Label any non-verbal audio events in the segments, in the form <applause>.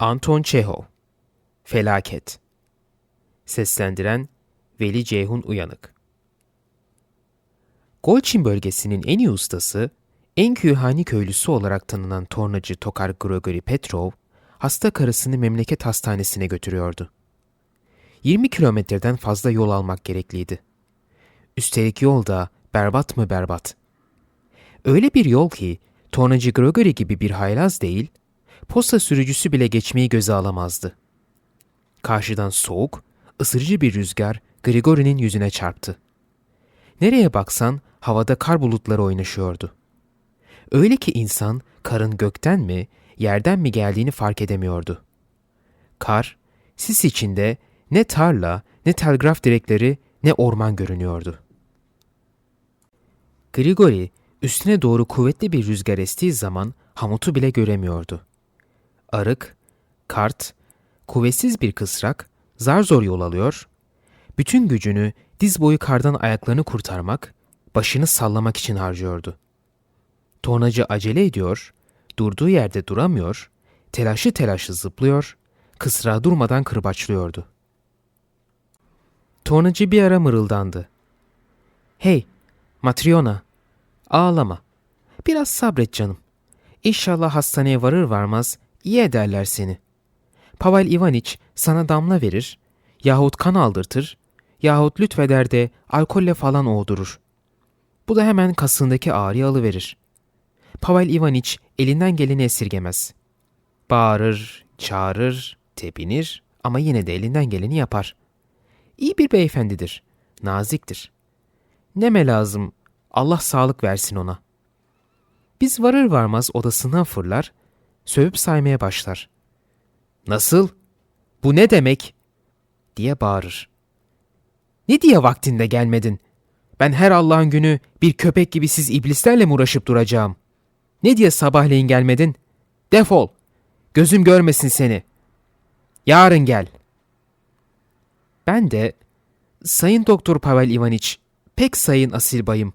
Anton Çehov Felaket Seslendiren Veli Ceyhun Uyanık Golçin bölgesinin en iyi ustası, en kühani köylüsü olarak tanınan tornacı Tokar Grigori Petrov, hasta karısını memleket hastanesine götürüyordu. 20 kilometreden fazla yol almak gerekliydi. Üstelik yol da berbat mı berbat. Öyle bir yol ki tornacı Grigori gibi bir haylaz değil, posta sürücüsü bile geçmeyi göze alamazdı. Karşıdan soğuk, ısırıcı bir rüzgar Grigori'nin yüzüne çarptı. Nereye baksan havada kar bulutları oynaşıyordu. Öyle ki insan karın gökten mi, yerden mi geldiğini fark edemiyordu. Kar, sis içinde ne tarla, ne telgraf direkleri, ne orman görünüyordu. Grigori, üstüne doğru kuvvetli bir rüzgar estiği zaman hamutu bile göremiyordu. Arık, kart, kuvvetsiz bir kısrak zar zor yol alıyor, bütün gücünü diz boyu kardan ayaklarını kurtarmak, başını sallamak için harcıyordu. Tornacı acele ediyor, durduğu yerde duramıyor, telaşı telaşı zıplıyor, kısrağı durmadan kırbaçlıyordu. Tornacı bir ara mırıldandı. Hey, Matriona, ağlama. Biraz sabret canım. İnşallah hastaneye varır varmaz iyi ederler seni. Pavel Ivaniç sana damla verir, yahut kan aldırtır, yahut lütfeder de alkolle falan oğdurur. Bu da hemen kasındaki ağrıyı alıverir. Pavel Ivaniç elinden geleni esirgemez. Bağırır, çağırır, tepinir ama yine de elinden geleni yapar. İyi bir beyefendidir, naziktir. Neme lazım, Allah sağlık versin ona. Biz varır varmaz odasından fırlar, sövüp saymaya başlar. Nasıl? Bu ne demek? diye bağırır. Ne diye vaktinde gelmedin? Ben her Allah'ın günü bir köpek gibi siz iblislerle mi uğraşıp duracağım? Ne diye sabahleyin gelmedin? Defol. Gözüm görmesin seni. Yarın gel. Ben de, Sayın Doktor Pavel Ivaniç, pek sayın asil bayım,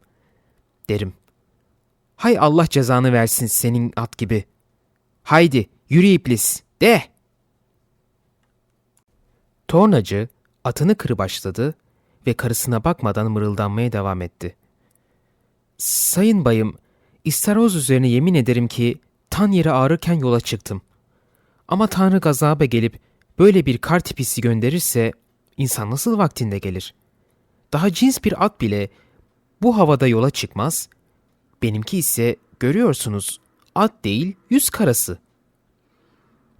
derim. Hay Allah cezanı versin senin at gibi. Haydi yürü iblis, de. Tornacı atını kırbaçladı ve karısına bakmadan mırıldanmaya devam etti. Sayın bayım, istaroz üzerine yemin ederim ki tan yeri ağrırken yola çıktım. Ama Tanrı gazaba gelip böyle bir kar tipisi gönderirse insan nasıl vaktinde gelir? Daha cins bir at bile bu havada yola çıkmaz. Benimki ise görüyorsunuz at değil yüz karası.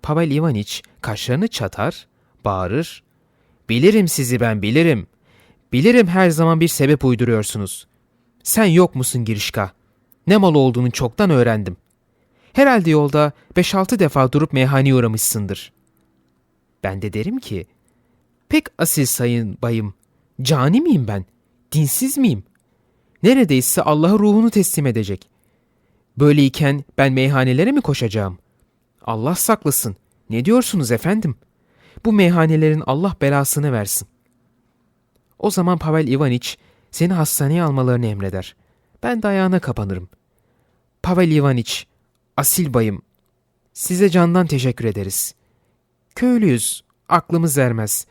Pavel Ivaniç kaşlarını çatar, bağırır. Bilirim sizi ben bilirim. Bilirim her zaman bir sebep uyduruyorsunuz. Sen yok musun Girişka? Ne mal olduğunu çoktan öğrendim. Herhalde yolda 5-6 defa durup meyhaneye uğramışsındır. Ben de derim ki, pek asil sayın bayım, cani miyim ben? Dinsiz miyim? Neredeyse Allah'a ruhunu teslim edecek. Böyleyken ben meyhanelere mi koşacağım? Allah saklasın. Ne diyorsunuz efendim? Bu meyhanelerin Allah belasını versin. O zaman Pavel Ivaniç seni hastaneye almalarını emreder. Ben de ayağına kapanırım. Pavel Ivaniç, asil bayım, size candan teşekkür ederiz. Köylüyüz, aklımız ermez.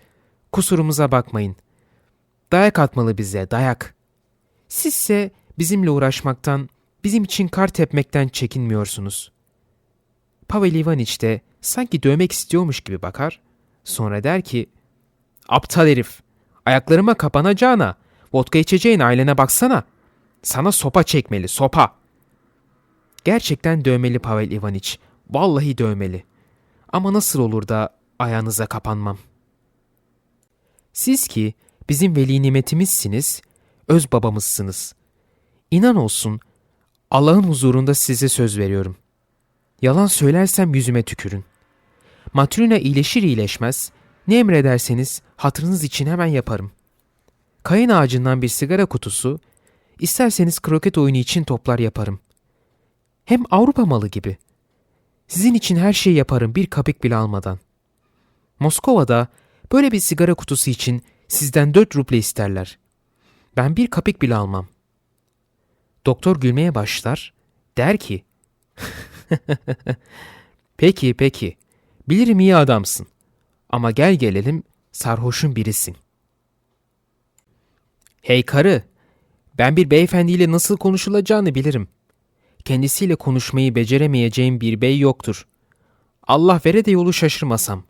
Kusurumuza bakmayın. Dayak atmalı bize, dayak. Sizse bizimle uğraşmaktan, bizim için kar tepmekten çekinmiyorsunuz. Pavel Ivaniç de sanki dövmek istiyormuş gibi bakar, sonra der ki, Aptal herif, ayaklarıma kapanacağına, vodka içeceğin ailene baksana. Sana sopa çekmeli, sopa. Gerçekten dövmeli Pavel Ivaniç, vallahi dövmeli. Ama nasıl olur da ayağınıza kapanmam? Siz ki bizim veli nimetimizsiniz, öz babamızsınız. İnan olsun, Allah'ın huzurunda size söz veriyorum. Yalan söylersem yüzüme tükürün. Matrina iyileşir iyileşmez, ne emrederseniz hatırınız için hemen yaparım. Kayın ağacından bir sigara kutusu, isterseniz kroket oyunu için toplar yaparım. Hem Avrupa malı gibi. Sizin için her şeyi yaparım bir kapik bile almadan. Moskova'da böyle bir sigara kutusu için sizden dört ruble isterler. Ben bir kapik bile almam. Doktor gülmeye başlar, der ki, <laughs> Peki peki, Bilirim iyi adamsın. Ama gel gelelim sarhoşun birisin. Hey karı, ben bir beyefendiyle nasıl konuşulacağını bilirim. Kendisiyle konuşmayı beceremeyeceğim bir bey yoktur. Allah vere de yolu şaşırmasam.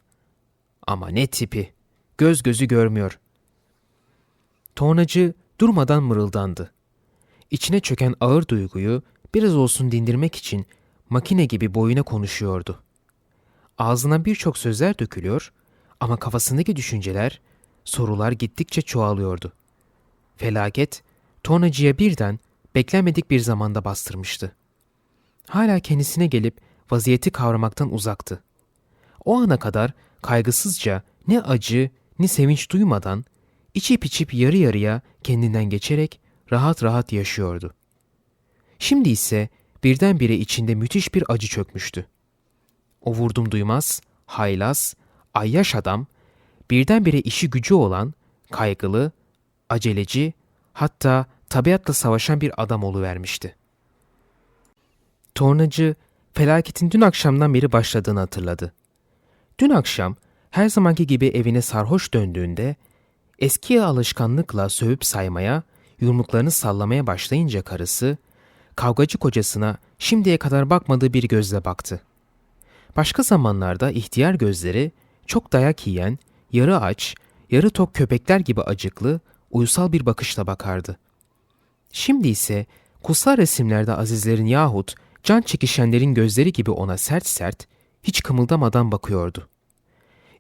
Ama ne tipi, göz gözü görmüyor. Tornacı durmadan mırıldandı. İçine çöken ağır duyguyu biraz olsun dindirmek için makine gibi boyuna konuşuyordu. Ağzına birçok sözler dökülüyor ama kafasındaki düşünceler, sorular gittikçe çoğalıyordu. Felaket, tornacıya birden beklenmedik bir zamanda bastırmıştı. Hala kendisine gelip vaziyeti kavramaktan uzaktı. O ana kadar kaygısızca ne acı ne sevinç duymadan içip içip yarı yarıya kendinden geçerek rahat rahat yaşıyordu. Şimdi ise birdenbire içinde müthiş bir acı çökmüştü. O vurdum duymaz, haylaz, ayyaş adam, birdenbire işi gücü olan, kaygılı, aceleci, hatta tabiatla savaşan bir adam oluvermişti. Tornacı, felaketin dün akşamdan beri başladığını hatırladı. Dün akşam her zamanki gibi evine sarhoş döndüğünde eski alışkanlıkla sövüp saymaya, yumruklarını sallamaya başlayınca karısı, kavgacı kocasına şimdiye kadar bakmadığı bir gözle baktı. Başka zamanlarda ihtiyar gözleri çok dayak yiyen, yarı aç, yarı tok köpekler gibi acıklı, uysal bir bakışla bakardı. Şimdi ise kutsal resimlerde azizlerin yahut can çekişenlerin gözleri gibi ona sert sert, hiç kımıldamadan bakıyordu.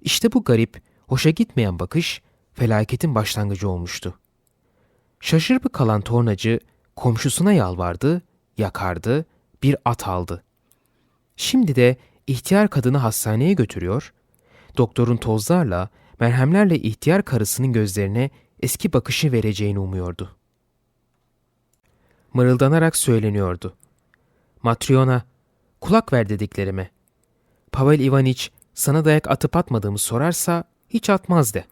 İşte bu garip, hoşa gitmeyen bakış felaketin başlangıcı olmuştu. Şaşırıp kalan tornacı komşusuna yalvardı, yakardı, bir at aldı. Şimdi de ihtiyar kadını hastaneye götürüyor, doktorun tozlarla, merhemlerle ihtiyar karısının gözlerine eski bakışı vereceğini umuyordu. Mırıldanarak söyleniyordu. Matryona, kulak ver dediklerime. Pavel Ivaniç sana dayak atıp atmadığımı sorarsa hiç atmaz de.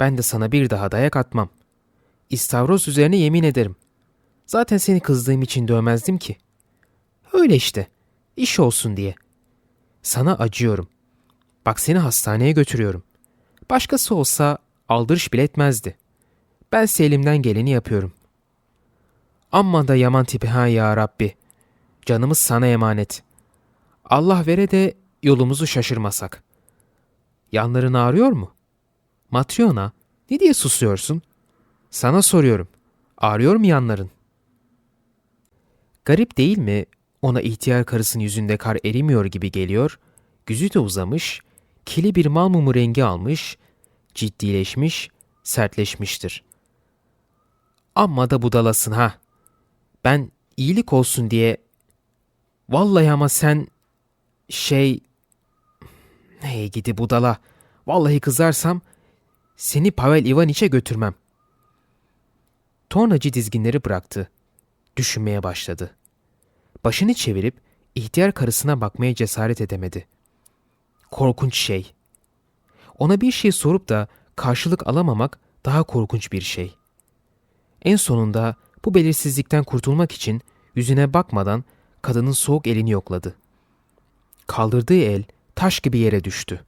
Ben de sana bir daha dayak atmam. İstavros üzerine yemin ederim. Zaten seni kızdığım için dövmezdim ki. Öyle işte. İş olsun diye. Sana acıyorum. Bak seni hastaneye götürüyorum. Başkası olsa aldırış bile etmezdi. Ben elimden geleni yapıyorum. Amma da yaman tipi ha ya Rabbi. Canımız sana emanet. Allah vere de yolumuzu şaşırmasak. Yanların ağrıyor mu? Matryona, ne diye susuyorsun? Sana soruyorum. Ağrıyor mu yanların? Garip değil mi? Ona ihtiyar karısının yüzünde kar erimiyor gibi geliyor. Yüzü de uzamış, kili bir mal mumu rengi almış, ciddileşmiş, sertleşmiştir. Amma da budalasın ha. Ben iyilik olsun diye... Vallahi ama sen... Şey... Neye gidi budala. Vallahi kızarsam seni Pavel Ivaniç'e götürmem. Tornacı dizginleri bıraktı. Düşünmeye başladı. Başını çevirip ihtiyar karısına bakmaya cesaret edemedi. Korkunç şey. Ona bir şey sorup da karşılık alamamak daha korkunç bir şey. En sonunda bu belirsizlikten kurtulmak için yüzüne bakmadan kadının soğuk elini yokladı. Kaldırdığı el taş gibi yere düştü.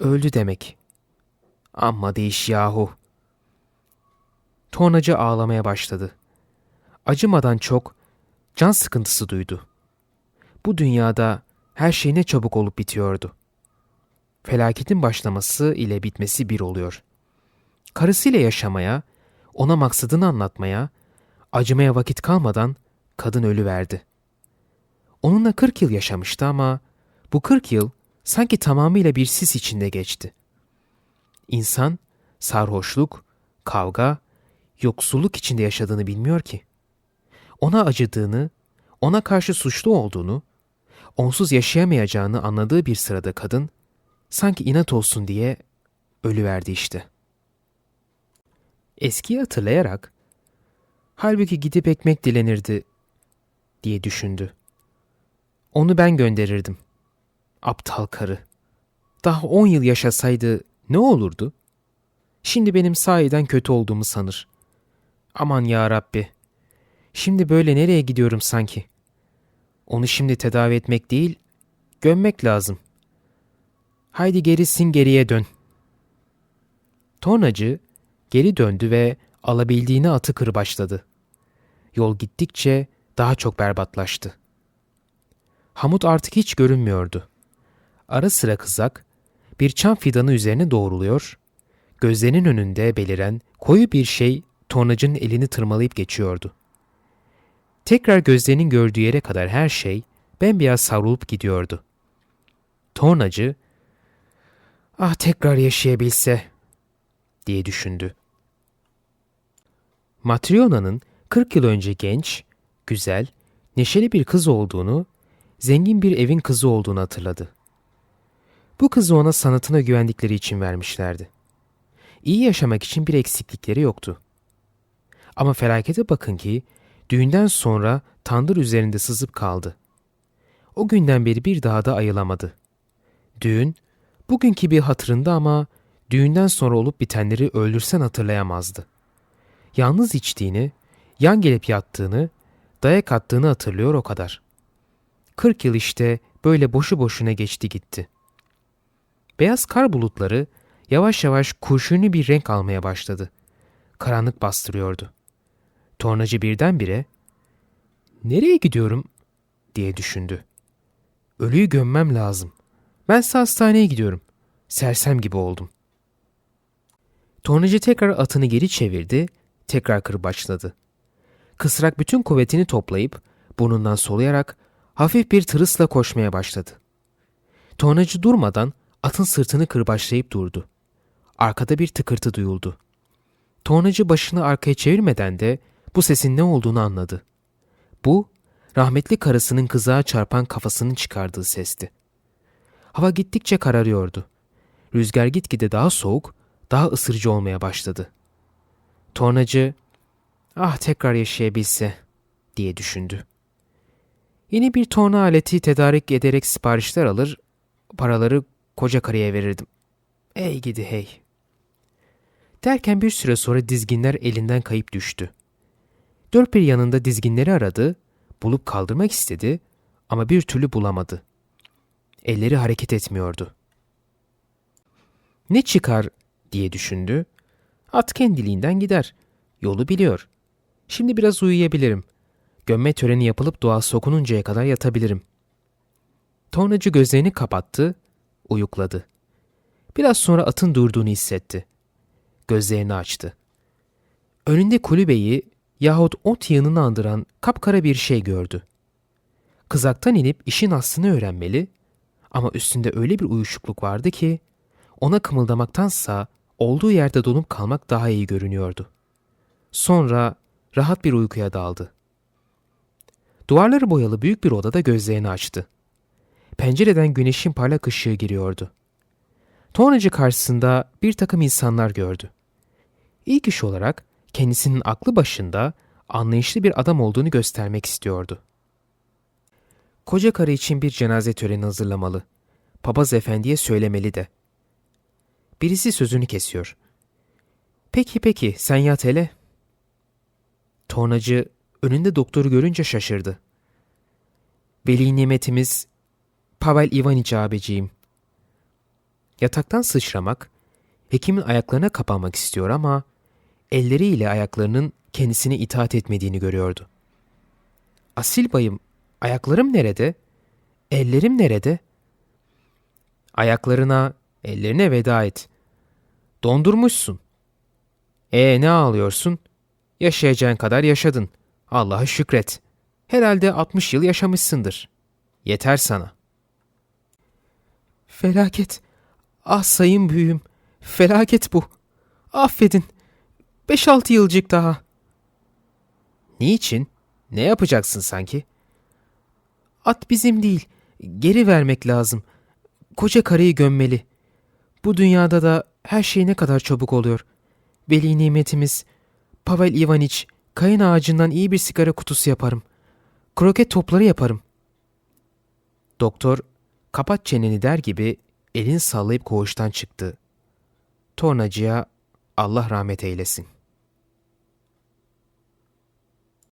Öldü demek. Amma değiş yahu. Tornacı ağlamaya başladı. Acımadan çok can sıkıntısı duydu. Bu dünyada her şey ne çabuk olup bitiyordu. Felaketin başlaması ile bitmesi bir oluyor. Karısıyla yaşamaya, ona maksadını anlatmaya, acımaya vakit kalmadan kadın ölü verdi. Onunla 40 yıl yaşamıştı ama bu 40 yıl sanki tamamıyla bir sis içinde geçti. İnsan sarhoşluk, kavga, yoksulluk içinde yaşadığını bilmiyor ki. Ona acıdığını, ona karşı suçlu olduğunu, onsuz yaşayamayacağını anladığı bir sırada kadın, sanki inat olsun diye ölüverdi işte. Eskiyi hatırlayarak, halbuki gidip ekmek dilenirdi diye düşündü. Onu ben gönderirdim. Aptal karı. Daha on yıl yaşasaydı ne olurdu? Şimdi benim sahiden kötü olduğumu sanır. Aman ya Rabbi. Şimdi böyle nereye gidiyorum sanki? Onu şimdi tedavi etmek değil, Gömmek lazım. Haydi gerisin geriye dön. Tornacı geri döndü ve alabildiğini atı kırbaçladı. Yol gittikçe daha çok berbatlaştı. Hamut artık hiç görünmüyordu. Ara sıra kızak bir çam fidanı üzerine doğruluyor, gözlerinin önünde beliren koyu bir şey tornacının elini tırmalayıp geçiyordu. Tekrar gözlerinin gördüğü yere kadar her şey bembeyaz savrulup gidiyordu. Tornacı, ah tekrar yaşayabilse diye düşündü. Matryona'nın 40 yıl önce genç, güzel, neşeli bir kız olduğunu, zengin bir evin kızı olduğunu hatırladı. Bu kızı ona sanatına güvendikleri için vermişlerdi. İyi yaşamak için bir eksiklikleri yoktu. Ama felakete bakın ki düğünden sonra tandır üzerinde sızıp kaldı. O günden beri bir daha da ayılamadı. Düğün, bugünkü bir hatırında ama düğünden sonra olup bitenleri öldürsen hatırlayamazdı. Yalnız içtiğini, yan gelip yattığını, dayak attığını hatırlıyor o kadar. Kırk yıl işte böyle boşu boşuna geçti gitti. Beyaz kar bulutları yavaş yavaş kurşuni bir renk almaya başladı. Karanlık bastırıyordu. Tornacı birdenbire ''Nereye gidiyorum?'' diye düşündü. ''Ölüyü gömmem lazım. Bense hastaneye gidiyorum. Sersem gibi oldum.'' Tornacı tekrar atını geri çevirdi, tekrar kırbaçladı. Kısrak bütün kuvvetini toplayıp burnundan soluyarak hafif bir tırısla koşmaya başladı. Tornacı durmadan atın sırtını kırbaçlayıp durdu. Arkada bir tıkırtı duyuldu. Tornacı başını arkaya çevirmeden de bu sesin ne olduğunu anladı. Bu, rahmetli karısının kızağa çarpan kafasının çıkardığı sesti. Hava gittikçe kararıyordu. Rüzgar gitgide daha soğuk, daha ısırıcı olmaya başladı. Tornacı, ah tekrar yaşayabilse diye düşündü. Yeni bir torna aleti tedarik ederek siparişler alır, paraları koca karıya verirdim. Ey gidi hey. Derken bir süre sonra dizginler elinden kayıp düştü. Dört bir yanında dizginleri aradı, bulup kaldırmak istedi ama bir türlü bulamadı. Elleri hareket etmiyordu. Ne çıkar diye düşündü. At kendiliğinden gider. Yolu biliyor. Şimdi biraz uyuyabilirim. Gömme töreni yapılıp dua sokununcaya kadar yatabilirim. Tornacı gözlerini kapattı, uyukladı. Biraz sonra atın durduğunu hissetti. Gözlerini açtı. Önünde kulübeyi yahut ot yığınını andıran kapkara bir şey gördü. Kızaktan inip işin aslını öğrenmeli ama üstünde öyle bir uyuşukluk vardı ki ona kımıldamaktansa olduğu yerde donup kalmak daha iyi görünüyordu. Sonra rahat bir uykuya daldı. Duvarları boyalı büyük bir odada gözlerini açtı. Pencereden güneşin parlak ışığı giriyordu. Tornacı karşısında bir takım insanlar gördü. İlk iş olarak kendisinin aklı başında anlayışlı bir adam olduğunu göstermek istiyordu. Koca karı için bir cenaze töreni hazırlamalı. Papaz efendiye söylemeli de. Birisi sözünü kesiyor. Peki peki sen yat hele. Tornacı önünde doktoru görünce şaşırdı. Veli nimetimiz Pavel Ivaniç abiciğim. Yataktan sıçramak, hekimin ayaklarına kapanmak istiyor ama elleriyle ayaklarının kendisine itaat etmediğini görüyordu. Asil bayım, ayaklarım nerede? Ellerim nerede? Ayaklarına, ellerine veda et. Dondurmuşsun. E ne ağlıyorsun? Yaşayacağın kadar yaşadın. Allah'a şükret. Herhalde 60 yıl yaşamışsındır. Yeter sana. Felaket. Ah sayın büyüğüm. Felaket bu. Affedin. Beş altı yılcık daha. Niçin? Ne yapacaksın sanki? At bizim değil. Geri vermek lazım. Koca karıyı gömmeli. Bu dünyada da her şey ne kadar çabuk oluyor. Veli nimetimiz Pavel Ivaniç kayın ağacından iyi bir sigara kutusu yaparım. Kroket topları yaparım. Doktor kapat çeneni der gibi elini sallayıp koğuştan çıktı. Tornacıya Allah rahmet eylesin.